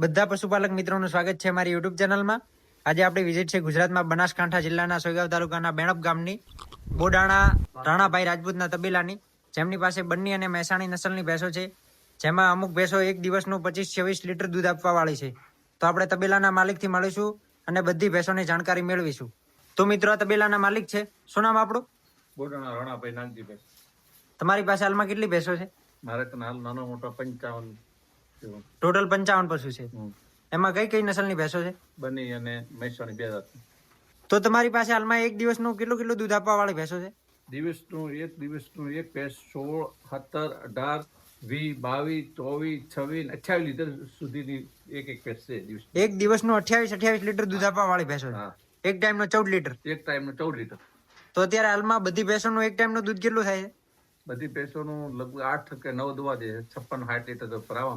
બધા પશુપાલક મિત્રોનું સ્વાગત છે મારી યુટ્યુબ ચેનલમાં. આજે આપણી વિઝિટ છે ગુજરાતમાં બનાસકાંઠા જિલ્લાના સોયગાંવ તાલુકાના બેણપ ગામની બોડાણા રાણાભાઈ રાજપૂતના તબેલાની જેમની પાસે બંની અને મહેસાણી નસલની ભેંસો છે. જેમાં અમુક ભેંસો એક દિવસનું પચીસ છવ્વીસ લીટર દૂધ આપવા વાળી છે. તો આપણે તબેલાના માલિકથી મળીશું અને બધી ભેંસોની જાણકારી મેળવીશું. તો મિત્રો તબેલાના માલિક છે. શું નામ આપણું? બોડાણા રાણાભાઈ નાનજીભાઈ તમારી પાસે હાલમાં કેટલી ભેંસો છે? મારે હાલ નાનો મોટો પંચાવન. ટોટલ પંચાવન પશુ છે. એમાં કઈ કઈ નસલની ભેંસો છે? બની અને મહેસાણી બે જાત તો તમારી પાસે હાલમાં એક દિવસનું કેટલું કેટલું દૂધ આપવા વાળી ભેંસો છે? દિવસનું એક દિવસનું એક પેસ સોળ સત્તર અઢાર વીસ બાવીસ ચોવીસ છવ્વીસ અઠ્યાવીસ લીટર સુધીની એક એક પેસ છે દિવસ એક દિવસનું અઠ્યાવીસ અઠ્યાવીસ લીટર દૂધ આપવા વાળી ભેંસો છે. એક ટાઈમનો ચૌદ લીટર. એક ટાઈમનો ચૌદ લીટર. તો અત્યારે હાલમાં બધી ભેંસોનું એક ટાઈમનું દૂધ કેટલું થાય છે? બધી પેસોનું લગભગ આઠ કે નવ દવા દે છપ્પન સાઠ લીટર તો ભરાવા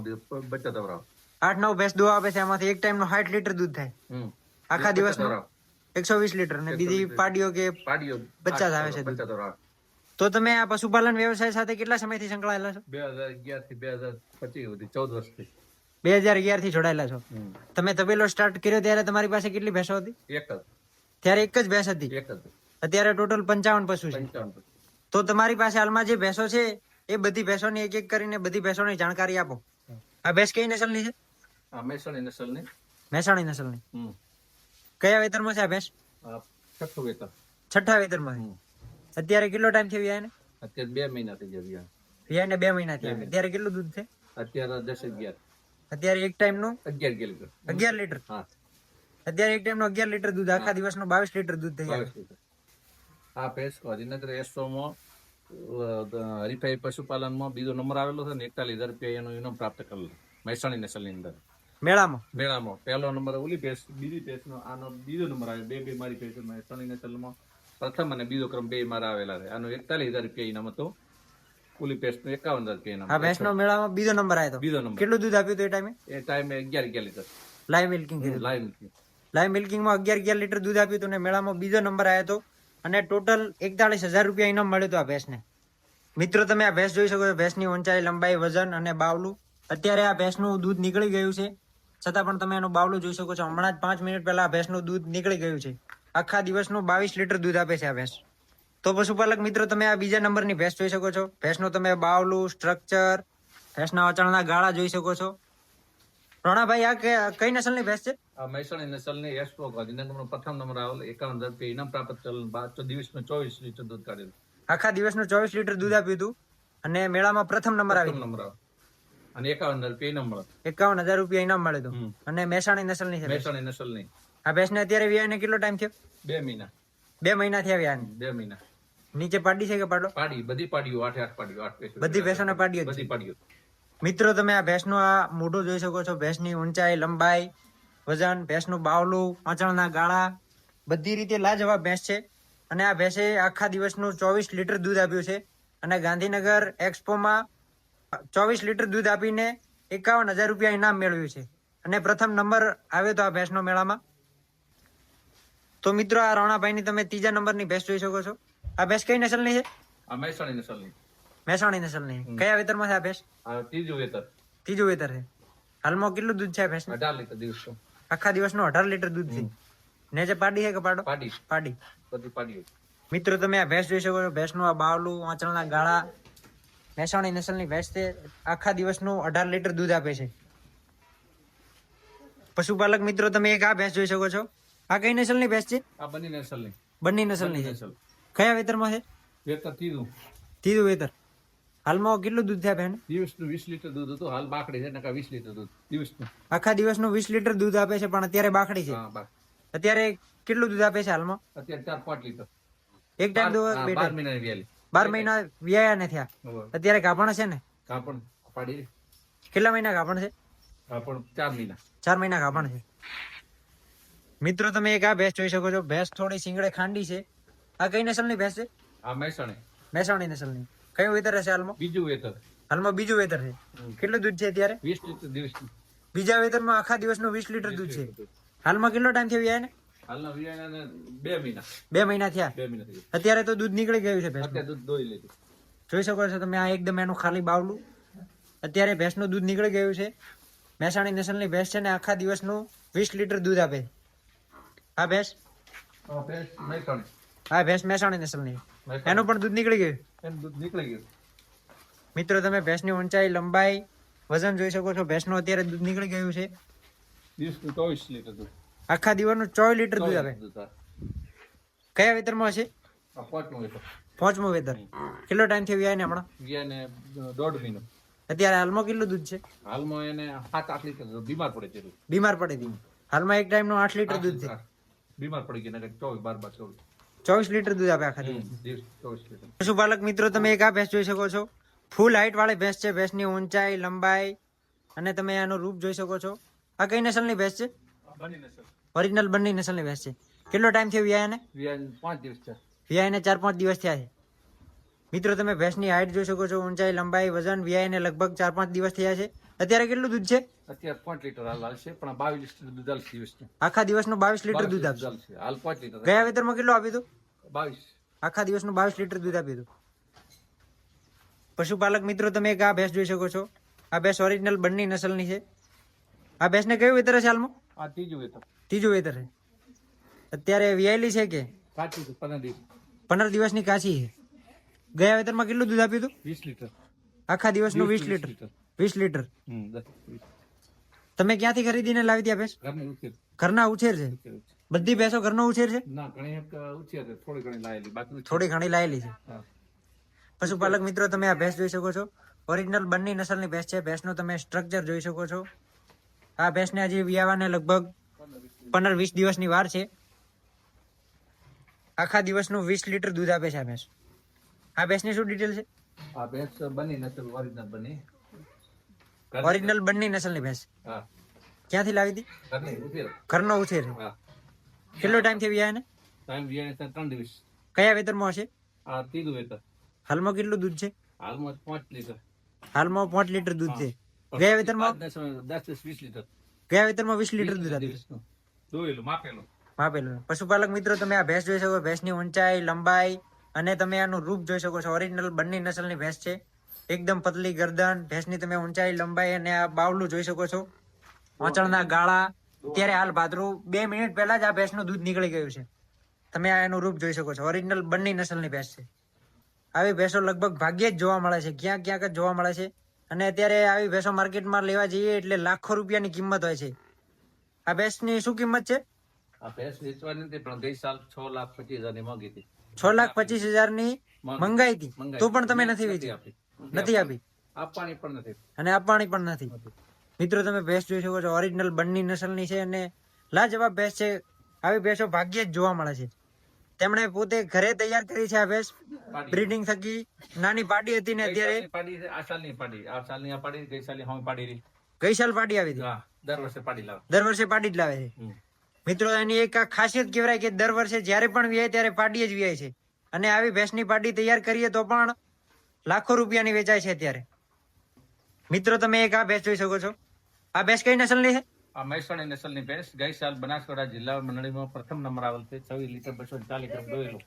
બચત ભરાવા આઠ નવ ભેંસ દોવા આપે છે એમાંથી એક ટાઈમનું સાઠ લીટર દૂધ થાય. આખા દિવસ દિવસનું એકસો વીસ લીટર ને બીજી પાડીઓ કે પાડીઓ પચાસ આવે છે દૂધ. બચત તો તમે આ પશુપાલન વ્યવસાય સાથે કેટલા સમયથી સંકળાયેલા છો? બે હજાર અગિયારથી બે હજાર પચીસ સુધી ચૌદ વર્ષથી. બે હજાર અગિયારથી જોડાયેલા છો. તમે તબેલો સ્ટાર્ટ કર્યો ત્યારે તમારી પાસે કેટલી ભેંસો હતી? એક જ. ત્યારે એક જ ભેંસ હતી? એક જ. અત્યારે ટોટલ પંચાવન પશુ છે. પંચાવન તો તમારી પાસે હાલમાં જે ભેંસો છે એ બધી ભેંસોની એક એક કરીને બધી ભેંસોની જાણકારી આપો. આ ભેંસ કઈ નસલની છે? મહેસાણી નસલની. મહેસાણી નસલની. કયા વેતરમાં છે આ ભેંસ? છઠ્ઠું વેતન છઠ્ઠા વેતરમાં અત્યારે કેટલો ટાઈમ થયો વ્યાને અત્યારે બે મહિના થઈ ગયા વિયાને. વ્યાને બે મહિના થયા. અત્યારે કેટલું દૂધ છે? અત્યારે દસ અગિયાર. અત્યારે એક ટાઈમનું? અગિયાર લીટર અગિયાર લીટર. અત્યારે એક ટાઈમનું અગિયાર લીટર દૂધ. આખા દિવસનું બાવીસ લીટર દૂધ થઈ જાય આ ભેંસ ગાંધીનગર એસોમાં હરીફાઈ પશુપાલનમાં બીજો નંબર આવેલો છે ને એકતાલીસ હજાર રૂપિયા એનો ઇનામ પ્રાપ્ત કરેલો મહેસાણી નસલની અંદર. મેળામાં? મેળામાં. પહેલો નંબર ઓલી ભેંસ બીજી ભેંસનો આનો બીજો નંબર આવ્યો. બે બે મારી ભેંસ મહેસાણી નેશનલમાં. પ્રથમ અને બીજો ક્રમ બે મારા આવેલા છે. આનો એકતાલીસ હજાર રૂપિયા ઇનામ હતો. ઓલી ભેંસનો એકાવન હજાર રૂપિયા આ ઇનામ ભેંસનો મેળામાં બીજો નંબર આવ્યો બીજો નંબર. કેટલું દૂધ આપ્યું હતું એ ટાઈમે? એ ટાઈમે અગિયાર અગિયાર litre. Live milking live milking. Live મિલ્કિંગમાં અગિયાર અગિયાર લીટર દૂધ આપ્યું હતું ને મેળામાં બીજો નંબર આવ્યો હતો અને ટોટલ એકતાલીસ હજાર રૂપિયા ઇનામ મળ્યું હતું આ ભેંસને. મિત્રો, તમે આ ભેંસ જોઈ શકો છો, ભેંસની ઊંચાઈ, લંબાઈ, વજન અને બાવલું અત્યારે આ ભેંસનું દૂધ નીકળી ગયું છે. છતાં પણ તમે એનું બાવલું જોઈ શકો છો, હમણાં જ પાંચ મિનિટ પહેલા આ ભેંસનું દૂધ નીકળી ગયું છે. આખા દિવસનું બાવીસ લીટર દૂધ આપે છે આ ભેંસ. તો પશુપાલક મિત્રો, તમે આ બીજા નંબરની ભેંસ જોઈ શકો છો. ભેંસનું તમે બાવલું સ્ટ્રક્ચર, ભેંસના વચાણના ગાળા જોઈ શકો છો. રોણાભાઈ, આ કઈ નસલની ભેંસ છે? મહેસાણી નસલની એસ્ટ્રો ગાંધીનગરનો પ્રથમ નંબર આવેલ એકાવન હજાર રૂપિયા ઇનામ પ્રાપ્ત કરેલ. બાદ દિવસમાં ચોવીસ લીટર દૂધ કાઢેલું. આખા દિવસનું ચોવીસ લીટર દૂધ આપ્યું હતું અને મેળામાં પ્રથમ નંબર આવ્યો નંબર આવ્યો અને એકાવન હજાર રૂપિયા ઇનામ મળે. એકાવન હજાર રૂપિયા ઇનામ મળે હતું. અને મહેસાણી નસલની છે ભેંસ. મહેસાણી નસલની. આ ભેંસને અત્યારે વ્યાયને કેટલો ટાઈમ થયો? બે મહિના. બે મહિના થયા વ્યાયને. બે મહિના. નીચે પાડી છે કે પાડો? પાડી બધી પાડીઓ આઠે આઠ પાડીઓ આઠ બધી ભેંસોને પાડી જ બધી પાડીઓ. મિત્રો તમે આ ભેંસનું આ મોઢું જોઈ શકો છો. ભેંસની ઊંચાઈ લંબાઈ વજન ભેંસનું બાવલું આંચળના ગાળા બધી રીતે લાજવાબ ભેંસ છે. અને આ ભેંસે આખા દિવસનું ચોવીસ લીટર દૂધ આપ્યું છે. અને ગાંધીનગર એક્સપોમાં ચોવીસ લીટર દૂધ આપીને એકાવન હજાર રૂપિયા ઇનામ મેળવ્યું છે. અને પ્રથમ નંબર આવ્યો તો આ ભેંસનો મેળામાં. તો મિત્રો આ રાણાભાઈની તમે ત્રીજા નંબરની ભેંસ જોઈ શકો છો. આ ભેંસ કઈ નસલની છે? આ મહેસાણી નસલની. મહેસાણી નસલની. કયા વેતરમાં છે આ ભેંસ? ત્રીજું વેતર. ત્રીજું વેતર છે. હાલમાં કેટલું દૂધ છે આ ભેંસનું? અઢાર લીટર દિવસનું. આખા દિવસનું અઢાર લીટર દૂધ છે. ને જે પાડી છે કે પાડો? પાડી. પાડી. બધી પાડી મિત્રો તમે આ ભેંસ જોઈ શકો છો. ભેંસનું આ બાવલું આંચળના ગાળા મહેસાણી નસલની ભેંસ છે. આખા દિવસનું અઢાર લીટર દૂધ આપે છે. પશુપાલક મિત્રો તમે એક આ ભેંસ જોઈ શકો છો. આ કઈ નસલની ભેંસ છે? આ બની નસલની. બંને નસલની છે. નસલ. કયા વેતરમાં છે? વેતર તીધું તીધું વેતર. હાલમાં કેટલું દૂધ થાય ભેણ દિવસનું વીસ લીટર દૂધ હતું હાલ બાકડી છે નકા વીસ લીટર દૂધ દિવસનું. આખા દિવસનું વીસ લીટર દૂધ આપે છે પણ અત્યારે બાકડી છે. અત્યારે કેટલું દૂધ આપે છે હાલમાં? અત્યારે ચાર પાંચ લીટર. એક ટાઈમ દૂધ બાર મહિના વ્યાલી. બાર મહિના વ્યાયા ને થયા. અત્યારે કાપણ છે ને? કાપણ પાડી કેટલા મહિના કાપણ છે? કાપણ ચાર મહિના. ચાર મહિના કાપણ છે. મિત્રો તમે એક આ ભેંસ જોઈ શકો છો. ભેંસ થોડી સિંગડે ખાંડી છે. આ કઈ નસલની ભેંસ છે? આ મહેસાણી. મહેસાણી નસલની. કયું વેતર હશે હાલમાં? બીજું વેતર હાલમાં બીજું વેતર છે. કેટલું દૂધ છે અત્યારે? વીસ લીટર દિવસ બીજા વેતરમાં આખા દિવસનું વીસ લીટર દૂધ છે. હાલમાં કેટલો ટાઈમ થયો વ્યાય ને હાલના વિયાના બે મહિના. બે મહિના થયા? અત્યારે તો દૂધ નીકળી ગયું છે દૂધ દોઈ લીધું. જોઈ શકો છો તમે આ એકદમ એનું ખાલી બાવલું. અત્યારે ભેંસનું દૂધ નીકળી ગયું છે. મહેસાણી નસલની ભેંસ છે ને આખા દિવસનું વીસ લીટર દૂધ આપે. હા ભેંસ? હા ભેંસ મહેસાણી. આ ભેંસ મહેસાણી. એનું પણ દૂધ નીકળી ગયું? એનું દૂધ નીકળી ગયું. મિત્રો તમે ભેંસની ઊંચાઈ લંબાઈ વજન જોઈ શકો છો. ભેંસનું અત્યારે દૂધ નીકળી ગયું છે. દિવસનું ચોવીસ લીટર દૂધ. આખા દિવસનું ચોવીસ લીટર દૂધ આવે. કયા વેતરમાં હશે? પાંચમું લીટર પાંચમું વેતર. કેટલો ટાઈમ થયો વ્યાય ને હમણાં? એને દોઢ મહિનો. અત્યારે હાલમાં કેટલું દૂધ છે? હાલમાં એને સાત આઠ લીટર બીમાર પડે છે. બીમાર પડી હાલમાં એક ટાઈમનું આઠ લીટર દૂધ છે. બીમાર પડી ગયા નકર ચોવીસ બાર બાર ચોવીસ. ચોવીસ લીટર દૂધ આપે આખા દિવસ પશુપાલક મિત્રો તમે એક આ ભેંસ જોઈ શકો છો. ફૂલ હાઈટ વાળી ભેંસ છે. ભેંસની ઊંચાઈ લંબાઈ અને તમે આનું રૂપ જોઈ શકો છો. આ કઈ નસલની ભેંસ છે? ઓરિજિનલ બંને નસલની ભેંસ છે. કેટલો ટાઈમ થયો વ્યાજ પાંચ દિવસ છે ચાર પાંચ દિવસ થયા છે. મિત્રો તમે ભેંસની હાઈટ જોઈ શકો છો. ઊંચાઈ લંબાઈ વજન વ્યાયાને લગભગ ચાર પાંચ દિવસ થયા છે. અત્યારે કેટલું દૂધ છે? અત્યારે પાંચ લીટર હાલ હાલશે પણ આ બાવીસ લીટર દૂધ હાલશે દિવસનું આખા દિવસનું બાવીસ લીટર દૂધ આપશે? હાલ પાંચ લીટર. ગયા વેતરમાં કેટલું આપ્યું હતું? બાવીસ. આખા દિવસનું બાવીસ લીટર દૂધ આપ્યું હતું. પશુપાલક મિત્રો તમે એક આ ભેંસ જોઈ શકો છો. આ ભેંસ ઓરિજિનલ બંને નસલની છે. આ ભેંસને કયું વેતર છે હાલમાં? આ ત્રીજું વેતર. ત્રીજું વેતર છે અત્યારે વિયાયેલી છે કે? કાચી છે પંદર દિવસ. પંદર દિવસની કાચી છે. ગયા વેતરમાં કેટલું દૂધ આપ્યું હતું? વીસ લીટર. આખા દિવસનું વીસ લીટર. વીસ લીટર. તમે ક્યાંથી ખરીદીને લાવી ત્યાં ભેંસ? ઘરના ઉછેર. છે? બધી ભેંસો ઘરનો ઉછેર છે. થોડી ઘણી લાયેલી છે. પશુપાલક મિત્રો તમે આ ભેંસ જોઈ શકો છો. ઓરિજિનલ બંને નસલની ભેંસ છે. ભેંસનું તમે સ્ટ્રક્ચર જોઈ શકો છો. આ ભેંસને હજી વ્યાવાને લગભગ પંદર વીસ દિવસની વાર છે. આખા દિવસનું વીસ લીટર દૂધ આપે છે આ ભેંસ. આ ભેંસની શું ડિટેલ છે? આ ભેંસ બની નસલ ઓરિજિનલ બની. ઓરિજિનલ બંને નસલની ભેંસ. ક્યાંથી લાવી હતી? ઘરનો ઉછેર. કેટલો ટાઈમથી વિયાને ટાઈમ વ્યાય ત્રણ દિવસ. કયા વેતરમાં હશે? આ ત્રીજું વેતર. હાલમાં કેટલું દૂધ છે? હાલમાં પાંચ લીટર. હાલમાં પાંચ લીટર દૂધ છે. ગયા વેતરમાં? દસ વીસ લીટર. ગયા વેતરમાં વીસ લીટર દૂધ આપ્યું જોયેલું માપેલું. માપેલું. પશુપાલક મિત્રો તમે આ ભેંસ જોઈ શકો ભેંસની ઊંચાઈ લંબાઈ અને તમે આનું રૂપ જોઈ શકો છો. ઓરિજિનલ બંને નસલની ભેંસ છે. એકદમ પતલી ગરદન ભેંસની તમે ઊંચાઈ લંબાઈ અને આ બાવલું જોઈ શકો છો. વચણના ગાળા. અત્યારે હાલ ભાદરું બે મિનિટ પહેલા જ આ ભેંસનું દૂધ નીકળી ગયું છે. તમે આ એનું રૂપ જોઈ શકો છો. ઓરિજિનલ બંને નસલની ભેંસ છે. આવી ભેંસો લગભગ ભાગ્યે જ જોવા મળે છે. ક્યાંક ક્યાંક જ જોવા મળે છે. અને અત્યારે આવી ભેંસો માર્કેટમાં લેવા જઈએ એટલે લાખો રૂપિયાની કિંમત હોય છે. આ ભેંસની શું કિંમત છે? આ ભેંસ વેચવાની નથી પણ ગઈ સાલ છ લાખ પચીસ હજારની માંગી હતી. છ લાખ પચીસ હજાર મંગાઈ હતી. તો પણ તમે નથી વેચી. આપી. નથી આપી? આપવાની પણ નથી. અને આપવાની પણ નથી. મિત્રો તમે ભેંસ જોઈ શકો છો. ઓરિજિનલ બંની નસલની છે અને લાજવાબ ભેંસ છે. આવી ભેંસો ભાગ્યે જ જોવા મળે છે. તેમણે પોતે ઘરે તૈયાર કરી છે આ ભેંસ. બ્રીડિંગ થકી નાની પાડી હતી ને અત્યારે પાડી આ સાલની પાડી. આ સાલની આ પાડી ગઈ સાલની હવે પાડી રહી. ગઈ સાલ પાડી આવી હતી. દર વર્ષે પાડી લાવે. દર વર્ષે પાડી જ લાવે છે. મિત્રો એની એક ખાસિયત કહેવાય કે દર વર્ષે જ્યારે પણ વ્યાય ત્યારે પાડી જ વ્યાય છે. અને આવી ભેંસની પાડી તૈયાર કરીએ તો પણ લાખો રૂપિયાની વેચાય છે અત્યારે. મિત્રો તમે એક આ ભેંસ જોઈ શકો છો. આ ભેંસ કઈ નસલની છે? આ મહેસાણી નસલની ભેંસ ગઈ સાલ બનાસકાંઠા જિલ્લા મંડળીમાં પ્રથમ નંબર આવેલ છે. છવ્વીસ લીટર બસો ચાલીસ ગ્રામ દોયેલો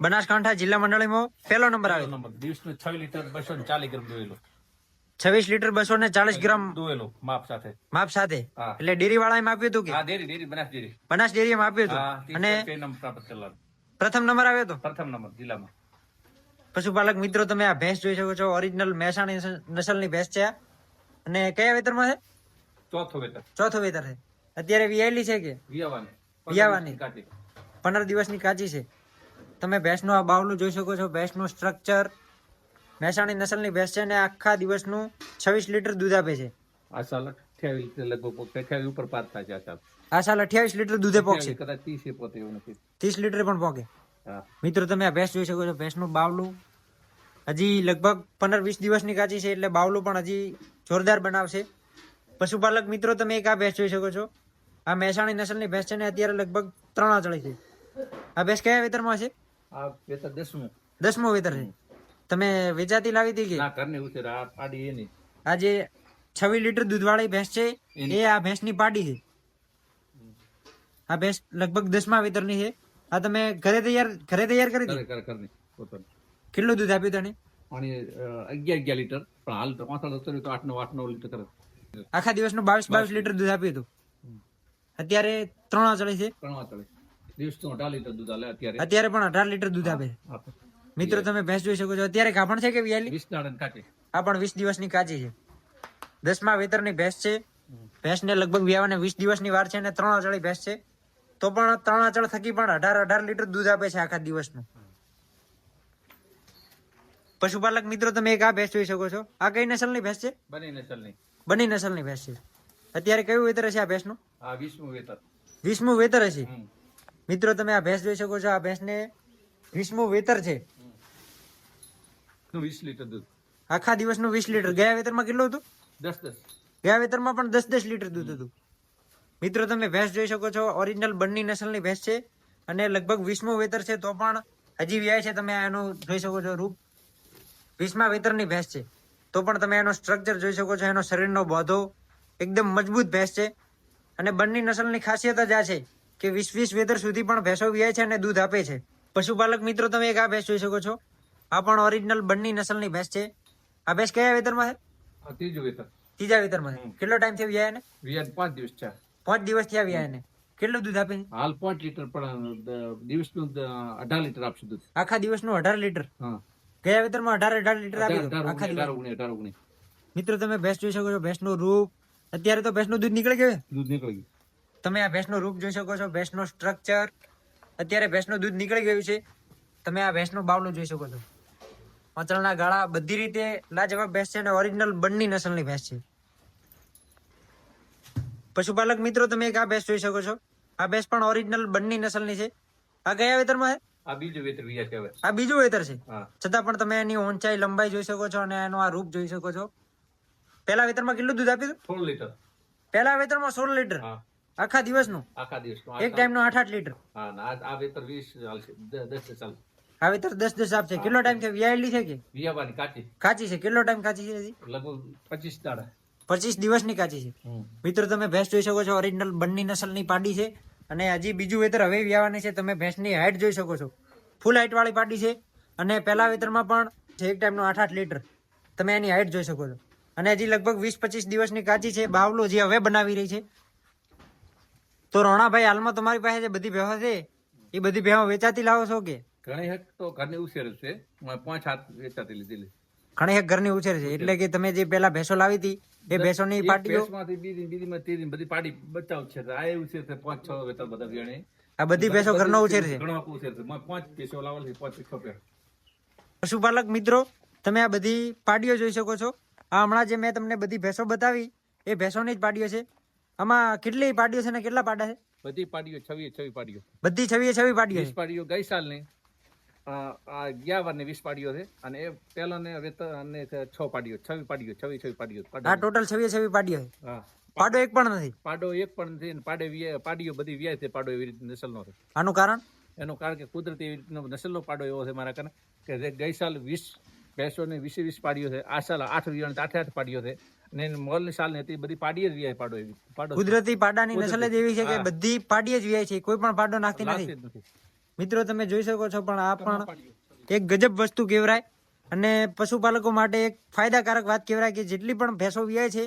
બનાસકાંઠા જિલ્લા મંડળીમાં પહેલો નંબર આવે નંબર. દિવસનું છવ્વીસ લીટર બસો ચાલીસ ગ્રામ દોયેલો છવ્વીસ લીટર બસો ને ચાલીસ ગ્રામ દોયેલો માપ સાથે. માપ સાથે. એટલે ડેરી વાળાએ માપ્યું હતું કે? Dairy dairy Banas dairy. Banas dairy માપ્યું હા હતું અને પ્રથમ નંબર આવ્યો હતો? પ્રથમ નંબર જિલ્લામાં. પશુપાલક મિત્રો તમે આ ભેંસ જોઈ શકો છો. ઓરિજિનલ મહેસાણી નસલની ભેંસ છે અને કયા વેતરમાં છે? ચોથો વેતર. ચોથો વેતર છે. અત્યારે વિયાયેલી છે કે? વિયાવાની. પંદર દિવસની કાચી. છે. તમે ભેંસનું આ બાવલું જોઈ શકો છો. ભેંસનું સ્ટ્રક્ચર મહેસાણી નસલની ભેંસ છે અને આખા દિવસનું છવ્વીસ લીટર દૂધ આપે છે. આ સાલ અઠ્યાવીસ લીટર લગભગ ઉપર પાર થાય છે આ સાલ. અઠ્યાવીસ લીટર દૂધે પોકશે કદાચ ત્રીસ પોતે એવું નથી. ત્રીસ લીટર પણ પોકે મિત્રો તમે આ ભેંસ જોઈ શકો છો. ભેંસનું બાવલું હજી લગભગ પંદર વીસ દિવસની કાચી છે એટલે બાવલું પણ હજી જોરદાર બનાવશે. પશુપાલક મિત્રો તમે એક આ ભેંસ જોઈ શકો છો. આ મહેસાણી નસલની ભેંસ છે ને અત્યારે લગભગ ત્રણ આંચળી છે. આ ભેંસ કયા વેતરમાં છે? આ વેતર દસમું. દસમો વેતર છે. તમે વેચાતી લાવી હતી કે? ના ઘરની ઉછેર. આ પાડી એની. આ જે છવ્વીસ લીટર દૂધવાળી ભેંસ છે એ આ ભેંસની પાડી છે. આ ભેંસ લગભગ દસમા વેતરની છે. આ તમે ઘરે તૈયાર ઘરે તૈયાર કરી દીધી કેટલું દૂધ આપ્યું તને? પાણી અગિયાર અગિયાર લીટર. પણ હાલ તો પાંચ જતો તો આઠ નવ આઠ નવ લીટર કરે. આખા દિવસનું બાવીસ બાવીસ લીટર દૂધ આપ્યું હતું. અત્યારે ત્રણ આંચળી છે? ત્રણ વાતળે દિવસનું અઢાર લીટર દૂધ આલે અત્યારે. અત્યારે પણ અઢાર લીટર દૂધ આપે મિત્રો તમે ભેંસ જોઈ શકો છો. અત્યારે કાપણ છે કે વિયાલી? વીસ દાડા કાચી. આ પણ વીસ દિવસની કાચી છે. દસમા વેતરની ભેંસ છે. ભેંસને લગભગ વ્યાવાને વીસ દિવસની વાર છે અને ત્રણ આંચળી ભેંસ છે. તો પણ ત્રણ આંચળ થકી પણ અઢાર અઢાર લીટર દૂધ આપે છે આખા દિવસનું. પશુપાલક મિત્રો તમે એક આ ભેંસ જોઈ શકો છો. આ કઈ નસલની ભેંસ છે? બની નસલની. બની નસલની ભેંસ છે. અત્યારે કયું વેતર હશે આ ભેંસનું? આ વીસમું વેતર. વીસમું વેતર હશે? મિત્રો તમે આ ભેંસ જોઈ શકો છો. આ ભેંસને વીસમું વેતર છે. વીસ લીટર દૂધ. આખા દિવસનું વીસ લીટર. ગયા વેતરમાં કેટલું હતું? દસ દસ. ગયા વેતરમાં પણ દસ દસ લીટર દૂધ હતું. મિત્રો તમે ભેંસ જોઈ શકો છો. ઓરિજિનલ બંની નસલની ભેંસ છે અને લગભગ વીસમું વેતર છે તો પણ હજી વ્યાય છે તમે એનું જોઈ શકો છો રૂપ. વીસમા વેતરની ભેંસ છે. તો પણ તમે એનો સ્ટ્રક્ચર જોઈ શકો છો એનો શરીરનો બોધો. એકદમ મજબૂત ભેંસ છે. અને બંની નસલની ખાસિયત જ આ છે કે વીસ વીસ વેતર સુધી પણ ભેંસો વ્યાય છે અને દૂધ આપે છે. પશુપાલક મિત્રો તમે એક આ ભેંસ જોઈ શકો છો. આ પણ ઓરિજિનલ બંની નસલની ભેંસ છે. આ ભેંસ કયા વેતરમાં છે? ત્રીજું વેતર. ત્રીજા વેતરમાં છે. કેટલો ટાઈમ થયો વ્યાય ને? વ્યાજ પાંચ દિવસ છે. પાંચ દિવસથી આવ્યા એને. કેટલું દૂધ આપે હાલ પાંચ લીટર પણ દિવસનું અઢાર લીટર આપશે દૂધ. આખા દિવસનું અઢાર લીટર? ગયા વેતરમાં અઢાર અઢાર લીટર આપી આખા દિવસ. મિત્રો તમે ભેંસ જોઈ શકો છો ભેંસનું રૂપ. અત્યારે તો ભેંસનું દૂધ નીકળી ગયું? દૂધ નીકળી ગયું. તમે આ ભેંસનું રૂપ જોઈ શકો છો ભેંસનું સ્ટ્રક્ચર અત્યારે ભેંસનું દૂધ નીકળી ગયું છે. તમે આ ભેંસનું બાવલું જોઈ શકો છો. અચળના ગાળા બધી રીતે લાજવાબ ભેંસ છે અને ઓરિજિનલ બંની નસલની ભેંસ છે. પશુપાલક મિત્રો તમે એક આ ભેંસ જોઈ શકો છો. આ ભેંસ પણ ઓરિજિનલ બંની નસલની છે. આ કયા વેતરમાં છે? આ બીજું વેતર કહેવાય. આ બીજું વેતર છે? છતાં પણ તમે એની ઊંચાઈ લંબાઈ જોઈ શકો છો અને એનો આ રૂપ જોઈ શકો છો. પહેલા વેતરમાં કેટલું દૂધ આપ્યું સોળ લીટર. પહેલા વેતરમાં સોળ લીટર. આખા દિવસનું? આખા દિવસનું. એક ટાઈમનું આઠ આઠ લીટર. આ વેતર વીસ ચાલશે. દસ ચાલશે. દસ દસ આપશે. કેટલો ટાઈમ છે? વિયાયેલી છે કે? વિયાવાની કાચી. કાચી છે. કેટલો ટાઈમ કાચી છે લગભગ પચીસ દાડા. પચીસ દિવસની કાચી છે. મિત્રો તમે ભેંસ જોઈ શકો છો ઓરિજિનલ બંની નસલની પાડી છે. અને હજી બીજું વેતર હવે વ્યાવાની છે તમે ભેંસની હાઈટ જોઈ શકો છો. ફૂલ હાઈટ વાળી પાડી છે. અને પહેલા વેતરમાં પણ એક ટાઈમનો આઠ આઠ લીટર. તમે એની હાઈટ જોઈ શકો છો. અને હજી લગભગ વીસ પચીસ દિવસની કાચી છે બાવલો જે હવે બનાવી રહી છે. તો રોણાભાઈ હાલમાં તમારી પાસે જે બધી ભેવા છે એ બધી ભેવા વેચાતી લાવો છો કે? ઘણી હક તો ઘરની ઉછેર છે પાંચ હાથ વેચાતી લીધેલી ઘણી એક ઘરની ઉછેર છે. એટલે કે તમે જે પેલા ભેંસો લાવી હતી એ ભેંસોની પાટીઓ માંથી બીજી બીજીમાં ત્રીજી બધી પાડી બચાવ છે. આ એવું છે પાંચ છ વેતર બધા વિયાણે આ બધી ભેંસો ઘરનો ઉછેર છે. ઘણો ઉછેર છે. પાંચ ભેંસો લાવેલ છે પાંચ છ પેર પશુપાલક મિત્રો તમે આ બધી પાડીઓ જોઈ શકો છો. આ હમણાં જે મેં તમને બધી ભેંસો બતાવી એ ભેંસોની જ પાડીઓ છે. આમાં કેટલી પાડીઓ છે ને કેટલા પાડા છે? બધી પાડીઓ છવી છવી પાડીઓ. બધી છવી છવી પાડીઓ પાડીઓ ગઈ સાલની. અ, આ ગયા વીસ પાડીઓ છે. અને એ પહેલો ને હવે અને છ પાડીઓ છવી પાડીઓ છવી છવી પાડીઓ આ ટોટલ છવી છવી પાડીઓ હા. પાડો એક પણ નથી. પાડો એક પણ નથી ને પાડે પાડીઓ બધી વ્યાય છે પાડો એવી રીતે નસલનો છે. આનું કારણ? એનું કારણ કે કુદરતી એવી રીતનો નસલનો પાડો એવો છે મારા કારણે કે જે ગઈ સાલ વીસ ભેંસોને વીસે વીસ પાડીઓ છે આ સાલ આઠ વિયાણ આઠે આઠ પાડીઓ છે. મોલ મોલની સાલ હતી બધી પાડીએ જ વ્યાય પાડો એવી પાડો કુદરતી પાડાની નસલ જ એવી છે કે બધી પાડીએ જ વ્યાય છે કોઈ પણ પાડો નાખતી નથી. મિત્રો તમે જોઈ શકો છો પણ આ પણ એક ગજબ વસ્તુ કહેવાય. અને પશુપાલકો માટે એક ફાયદાકારક વાત કહેવાય કે જેટલી પણ ભેંસો વ્યાય છે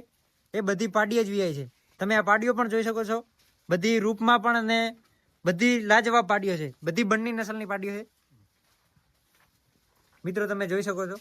એ બધી પાડીએ જ વ્યાય છે. તમે આ પાડીઓ પણ જોઈ શકો છો. બધી રૂપમાં પણ અને બધી લાજવાબ પાડીઓ છે. બધી બંને નસલની પાડીઓ છે. મિત્રો તમે જોઈ શકો છો.